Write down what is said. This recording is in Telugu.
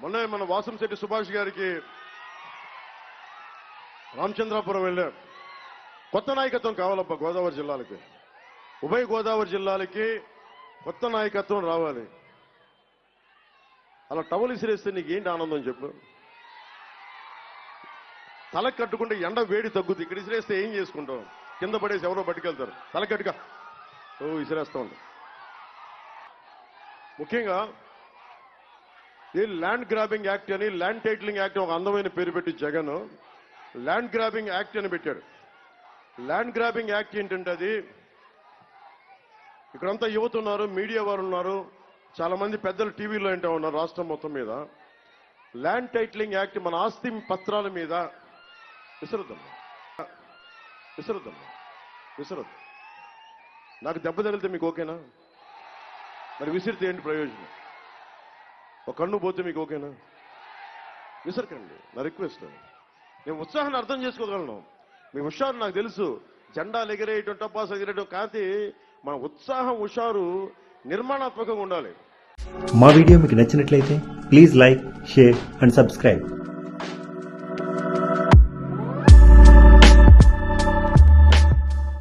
మొన్న మన వాసంశెట్టి సుభాష్ గారికి రామచంద్రాపురం వెళ్ళాం. కొత్త నాయకత్వం కావాలబ్బా గోదావరి జిల్లాలకి. ఉభయ గోదావరి జిల్లాలకి కొత్త నాయకత్వం రావాలి. అలా టవల్ ఇసిరేస్తే నీకు ఏంటి ఆనందం చెప్పు? తల కట్టుకుంటే ఎండ వేడి తగ్గుతుంది ఇక్కడ ఇసిరేస్తే ఏం చేసుకుంటాం? కింద పడేసి ఎవరో పట్టుకెళ్తారు. తల కట్టుక ఓ ఇసిరేస్తా ఉంటాం ముఖ్యంగా ఈ ల్యాండ్ గ్రాబింగ్ యాక్ట్ అని ల్యాండ్ టైటిలింగ్ యాక్ట్ ఒక అందమైన పేరు పెట్టి జగన్ ల్యాండ్ గ్రాబింగ్ యాక్ట్ అని పెట్టాడు. ల్యాండ్ గ్రాబింగ్ యాక్ట్ ఏంటంటే అది ఇక్కడంతా యువత ఉన్నారు మీడియా వారు ఉన్నారు చాలా మంది పెద్దలు టీవీలో ఏంటో ఉన్నారు రాష్ట్రం మొత్తం మీద. ల్యాండ్ టైటిలింగ్ యాక్ట్ మన ఆస్తి పత్రాల మీద విసరద్దమ్మా విసరద్దమ్మా విసరద్దు. నాకు దెబ్బ తగిలితే మీకు ఓకేనా? మరి విసిరితే ఏంటి ప్రయోజనం? ఒక కన్ను పోతే మీకు ఓకేనా? విసరకండి. నా రిక్వెస్ట్. నేను ఉత్సాహాన్ని అర్థం చేసుకోగలను. మీ హుషారు నాకు తెలుసు. జెండాలు ఎగిరేయటం టపాస్ ఎగిరేయటం కాంతి మన ఉత్సాహం హుషారు నిర్మాణాత్మకంగా ఉండాలి. మా వీడియో మీకు నచ్చినట్లయితే please like share and subscribe.